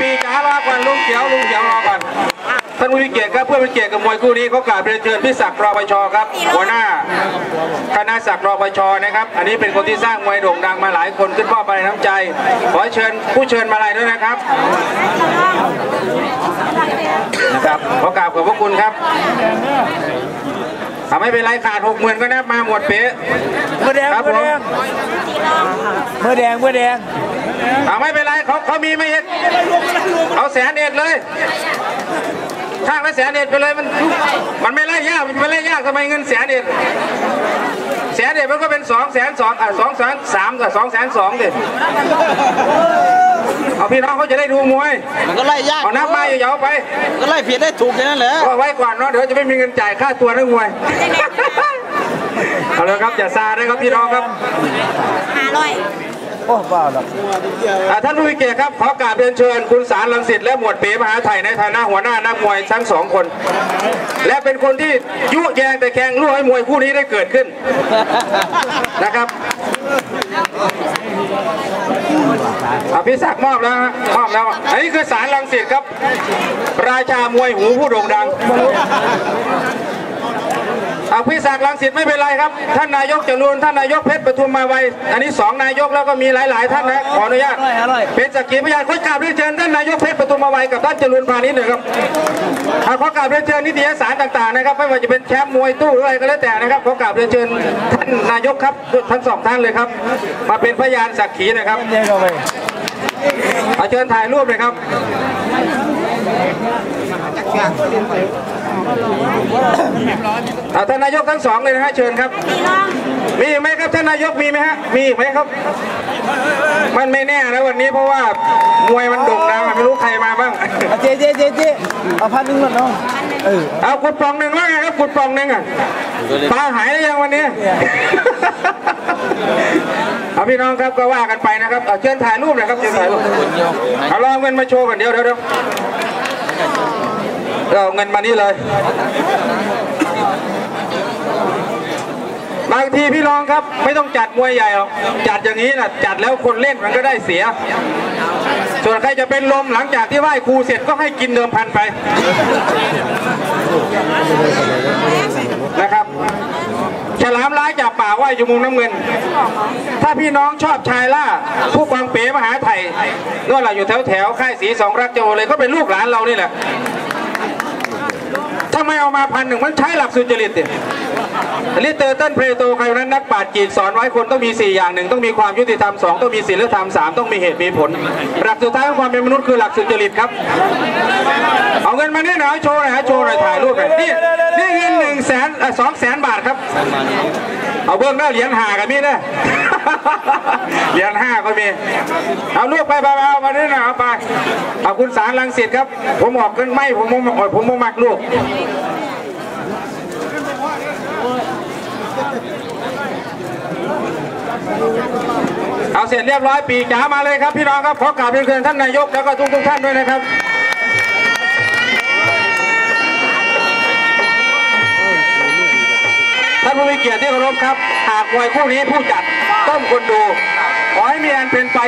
ปีจ๋ารอก่อนลุงเขียวลุงเขียวรอก่อนท่านผู้มีเกียรติครับเพื่อเป็นเกียรติกับมวยคู่นี้เขากราบเรียนเชิญพี่ศักดิ์รอปชครับ หัวหน้าคณะศักดิ์รอปชนะครับ อันนี้เป็นคนที่สร้างมวยโด่งดังมาหลายคนขึ้นมอบอะไรน้ำใจ ขอเชิญผู้เชิญมาลัยด้วยนะครับนะครับขอกราบขอบพระคุณครับอะไม่เป็นไรขาดหกหมื่นก็นับมาหมดเป๊ะมือแดงครับมือแดงมือแดงมือแดง อ่าไม่เป็นไรเขาเขามีไม่เห็นเอาแสนเอ็ดเลยข้างละแสนเอ็ดไปเลยมันมันไม่ไล่ยากมันไม่ไล่ยากทำไมเงินแสนเอ็ดแสนเอ็ดมันก็เป็นสองแสนสองอะสองแสนสามกับสองแสนสองดิเอาพี่น้องเขาจะได้ดูมวย มันก็ไล่ยากเอานับมาอย่าเอาไปมันก็ไล่ผิดได้ถูกแค่นั้นแหละก็ไว้ก่อนเนาะเดี๋ยวจะไม่มีเงินจ่ายค่าตัวนักมวยเอาเลยครับอย่าซาด้วยครับพี่น้องครับห้าร้อย โอ้บ้าหรอกท่านผู้มีเกียรติครับขอกราบเรียนเชิญ คุณสารลังสิตและหมวดเป๋มหาไทยในฐานะหัวหน้านักมวยทั้งสองคน และเป็นคนที่ยุแยงแต่แข่งรั่วให้มวยคู่นี้ได้เกิดขึ้นนะครับอภิศักดิ์มอบแล้วฮะมอบแล้ว อันนี้คือสารลังสิตครับ ราชามวยหูผู้โด่งดัง อภิศักดิ์ลังสิตไม่เป็นไรครับ ท่านนายกจรูนท่านนายกเพชรปทุมมาไวอันนี้สองนายกแล้วก็มีหลาย ๆ ท่านนะขออนุญาตเป็นสักขีพยานขอกราบเรียนเชิญท่านนายกเพชรปทุมมาไวกับท่านจรูนพาณิชย์หน่อยครับอ่าขอกราบเรียนเชิญนิตยสารต่าง ๆ นะครับไม่ว่าจะเป็นแชมป์มวยตู้หรืออะไรก็แล้วแต่นะครับขอกราบเรียนเชิญท่านนายกครับทั้งสองท่านเลยครับ มาเป็นพยานสักขีนะครับเจ๊เข้าไปเอาเชิญถ่ายรูปเลยครับ เอาท่านนายกทั้งสองเลยนะฮะเชิญครับพี่น้องมีไหมครับท่านนายกมีไหมฮะมีอีกไหมครับ มันไม่แน่นะวันนี้เพราะว่ามวยมันโด่งดังอะไม่รู้ใครมาบ้างเจ๊เจ๊เจ๊เจ๊เอาพันหนึ่งก่อนน้องเออเอาขุดปองหนึ่งว่าไงครับขุดปองหนึ่งอะปลาหายหรือยังวันนี้เอาพี่น้องครับก็ว่ากันไปนะครับเอาเชิญถ่ายรูปหนะครับเชิญถ่ายรูปเอาลองเงินมาโชว์กันเดี๋ยวเดี๋ยว เดี๋ยวเอาเงินมานี่เลยบางทีพี่น้องครับ ไม่ต้องจัดมวยใหญ่หรอกจัดอย่างนี้นะจัดแล้วคนเล่นมันก็ได้เสีย ส่วนใครจะเป็นลมหลังจากที่ไหว้ครูเสร็จก็ให้กินเดิมพันไปนะครับฉลามร้ายจากป่าว่ายอยู่มุมน้ำเงิน ถ้าพี่น้องชอบชายล่า ผู้กองเป๋มหาไทยนู่นแหละอยู่แถวแถวค่ายสีสองรักโจเลยก็เป็นลูกหลานเรานี่แหละ ทำไมเอามาพันหนึ่งมันใช้หลักสุจริตเนี่ยลิเตอร์เต้นเพลโตใครนั้นนักปราชญ์กีดสอนไว้คนต้องมี 4 อย่างหนึ่งต้องมีความยุติธรรมสองต้องมีศีลธรรมสามต้องมีเหตุมีผล หลักสุดท้ายของความเป็นมนุษย์คือหลักสุจริตครับ เอาเงินมาเนี่ยหน่อยโชว์หน่อยฮะโชว์หน่อยถ่ายรูปหน่อยนี่นี่เงินหนึ่งแสนสองแสนบาทครับ เอาเบื้องหน้าเหรียญหากันมีนะเหรียญห้าก็มี เอาลูกไปไปไปเอามาเนี่ยหน่อยเอาไป เอาคุณสารลังสิตครับ ผมออกเงินไม่ผมผมผมผมมักลูกเอาเสร็จเรียบร้อยปีกจ๋ามาเลยครับพี่น้องครับขอกราบเรียนเชิญท่านนายกแล้วก็ทุกทุกท่านด้วยนะครับท่านผู้มีเกียรติที่เคารพครับ หากมวยคู่นี้ผู้จัดต้มคนดู ขอให้มีอันเป็นไป